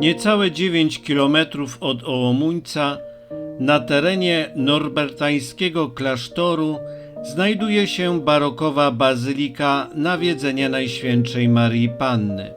Niecałe 9 kilometrów od Ołomuńca, na terenie norbertańskiego klasztoru, znajduje się barokowa bazylika Nawiedzenia Najświętszej Marii Panny.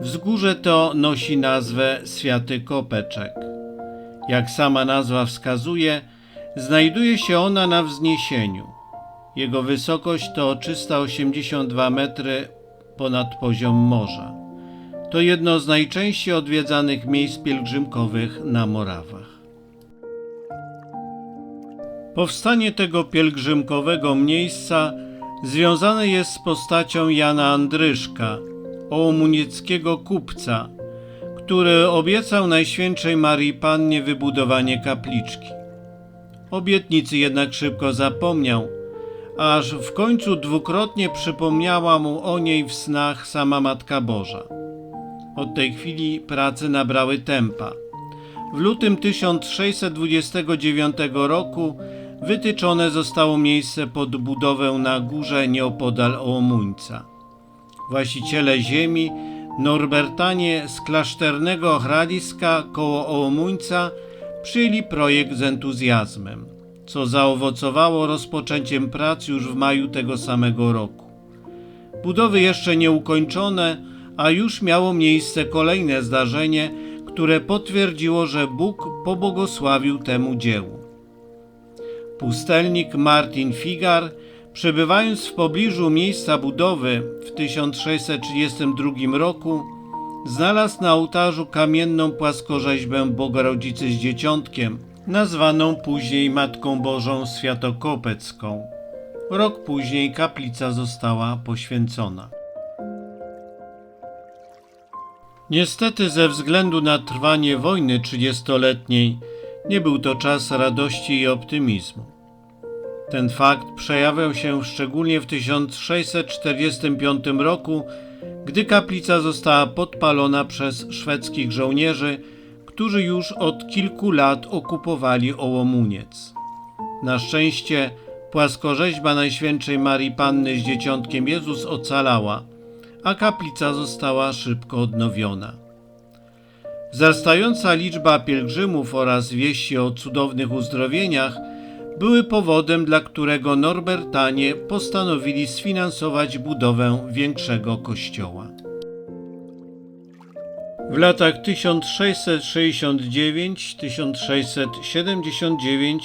Wzgórze to nosi nazwę Święty Kopeczek. Jak sama nazwa wskazuje, znajduje się ona na wzniesieniu. Jego wysokość to 382 metry ponad poziom morza. To jedno z najczęściej odwiedzanych miejsc pielgrzymkowych na Morawach. Powstanie tego pielgrzymkowego miejsca związane jest z postacią Jana Andryszka, ołomunieckiego kupca, który obiecał Najświętszej Marii Pannie wybudowanie kapliczki. Obietnicy jednak szybko zapomniał, aż w końcu dwukrotnie przypomniała mu o niej w snach sama Matka Boża. Od tej chwili prace nabrały tempa. W lutym 1629 roku wytyczone zostało miejsce pod budowę na górze nieopodal Ołomuńca. Właściciele ziemi, Norbertanie z klaszternego Hradiska koło Ołomuńca, przyjęli projekt z entuzjazmem, co zaowocowało rozpoczęciem prac już w maju tego samego roku. Budowy jeszcze nie ukończone, a już miało miejsce kolejne zdarzenie, które potwierdziło, że Bóg pobłogosławił temu dziełu. Pustelnik Martin Figar, przebywając w pobliżu miejsca budowy w 1632 roku, znalazł na ołtarzu kamienną płaskorzeźbę Bogorodzicy z Dzieciątkiem, nazwaną później Matką Bożą Świętokopecką. Rok później kaplica została poświęcona. Niestety ze względu na trwanie wojny trzydziestoletniej nie był to czas radości i optymizmu. Ten fakt przejawiał się szczególnie w 1645 roku, gdy kaplica została podpalona przez szwedzkich żołnierzy, którzy już od kilku lat okupowali Ołomuniec. Na szczęście płaskorzeźba Najświętszej Marii Panny z Dzieciątkiem Jezus ocalała, a kaplica została szybko odnowiona. Wzrastająca liczba pielgrzymów oraz wieści o cudownych uzdrowieniach były powodem, dla którego Norbertanie postanowili sfinansować budowę większego kościoła. W latach 1669-1679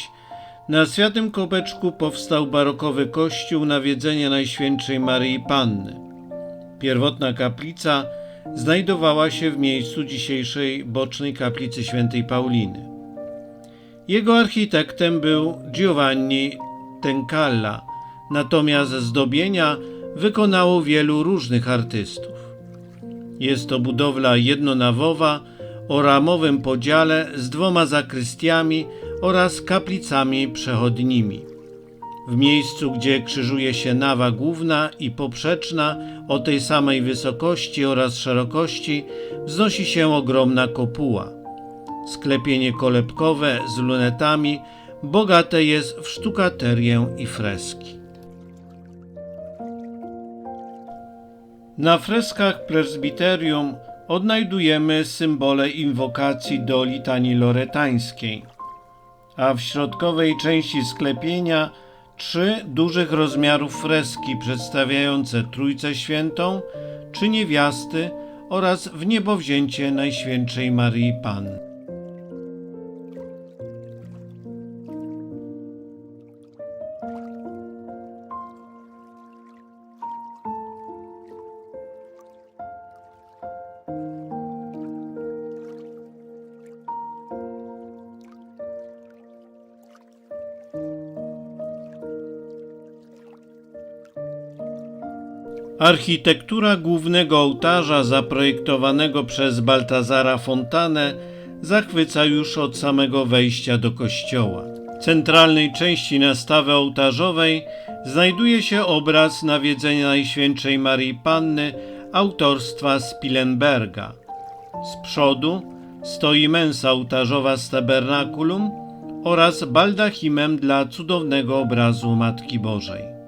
na Świętym Kopeczku powstał barokowy kościół Nawiedzenia Najświętszej Maryi Panny. Pierwotna kaplica znajdowała się w miejscu dzisiejszej bocznej kaplicy świętej Pauliny. Jego architektem był Giovanni Tencalla, natomiast zdobienia wykonało wielu różnych artystów. Jest to budowla jednonawowa o ramowym podziale z dwoma zakrystiami oraz kaplicami przechodnimi. W miejscu, gdzie krzyżuje się nawa główna i poprzeczna o tej samej wysokości oraz szerokości, wznosi się ogromna kopuła. Sklepienie kolebkowe z lunetami bogate jest w sztukaterię i freski. Na freskach prezbiterium odnajdujemy symbole inwokacji do litanii loretańskiej, a w środkowej części sklepienia trzy dużych rozmiarów freski przedstawiające Trójcę Świętą, czy niewiasty oraz wniebowzięcie Najświętszej Maryi Panny. Architektura głównego ołtarza zaprojektowanego przez Baltazara Fontanę zachwyca już od samego wejścia do kościoła. W centralnej części nastawy ołtarzowej znajduje się obraz nawiedzenia Najświętszej Marii Panny autorstwa Spilenberga. Z przodu stoi mensa ołtarzowa z tabernakulum oraz baldachimem dla cudownego obrazu Matki Bożej.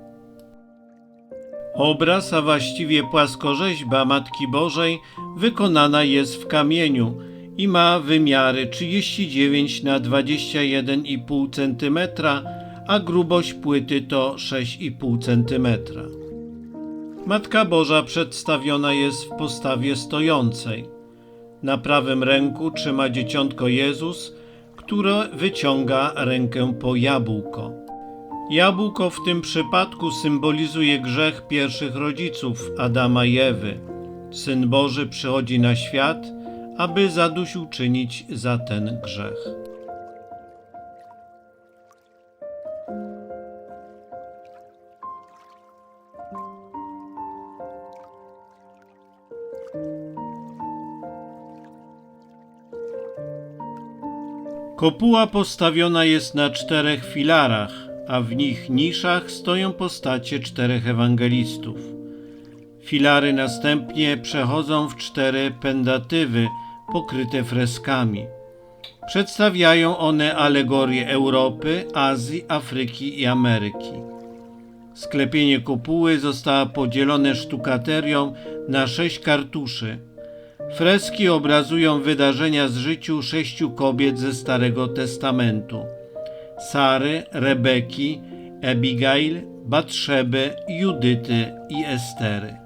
Obraz, a właściwie płaskorzeźba Matki Bożej wykonana jest w kamieniu i ma wymiary 39 na 21,5 cm, a grubość płyty to 6,5 cm. Matka Boża przedstawiona jest w postawie stojącej. Na prawym ręku trzyma dzieciątko Jezus, które wyciąga rękę po jabłko. Jabłko w tym przypadku symbolizuje grzech pierwszych rodziców Adama i Ewy. Syn Boży przychodzi na świat, aby zadośćuczynić za ten grzech. Kopuła postawiona jest na czterech filarach, a w nich niszach stoją postacie czterech ewangelistów. Filary następnie przechodzą w cztery pendatywy pokryte freskami. Przedstawiają one alegorie Europy, Azji, Afryki i Ameryki. Sklepienie kopuły zostało podzielone sztukaterią na sześć kartuszy. Freski obrazują wydarzenia z życiu sześciu kobiet ze Starego Testamentu: Sary, Rebeki, Abigail, Batrzeby, Judyty i Estery.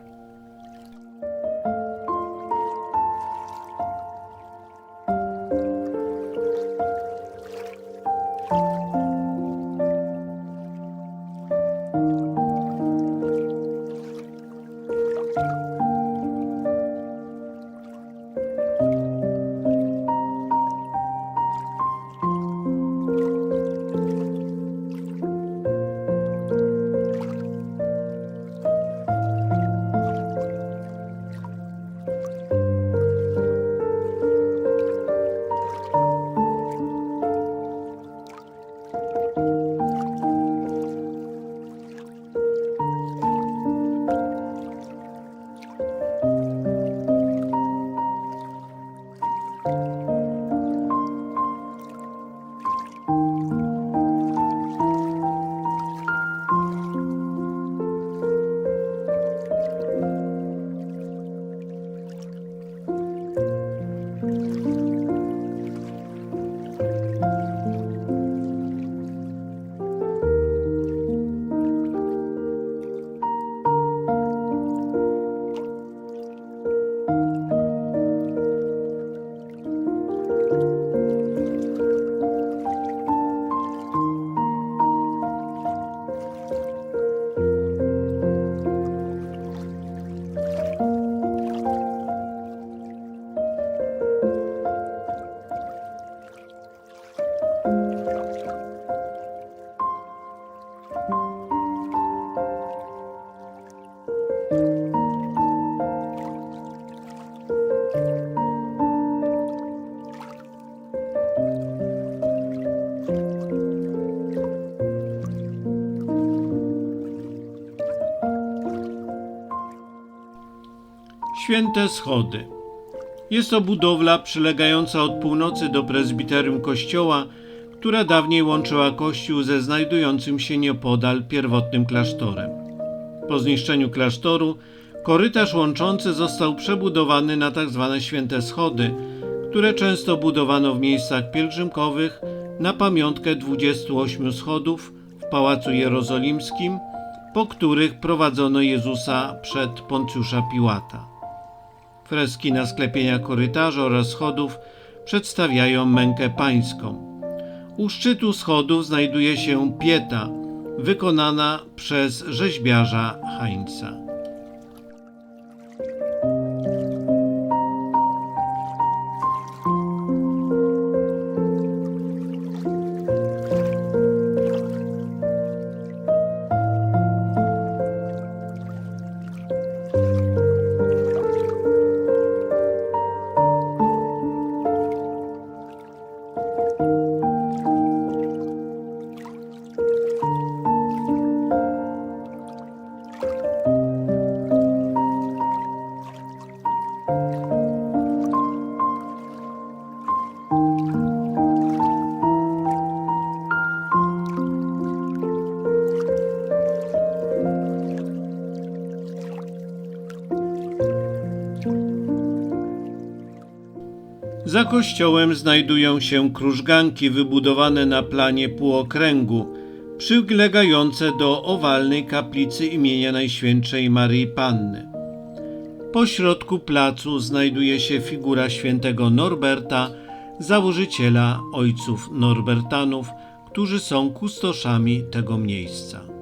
Święte Schody. Jest to budowla przylegająca od północy do prezbiterium kościoła, która dawniej łączyła kościół ze znajdującym się nieopodal pierwotnym klasztorem. Po zniszczeniu klasztoru korytarz łączący został przebudowany na tzw. święte schody, które często budowano w miejscach pielgrzymkowych na pamiątkę 28 schodów w Pałacu Jerozolimskim, po których prowadzono Jezusa przed Poncjusza Piłata. Freski na sklepienia korytarza oraz schodów przedstawiają mękę pańską. U szczytu schodów znajduje się pieta, wykonana przez rzeźbiarza Heinza. Za kościołem znajdują się krużganki wybudowane na planie półokręgu, przylegające do owalnej kaplicy imienia Najświętszej Maryi Panny. Po środku placu znajduje się figura świętego Norberta, założyciela ojców Norbertanów, którzy są kustoszami tego miejsca.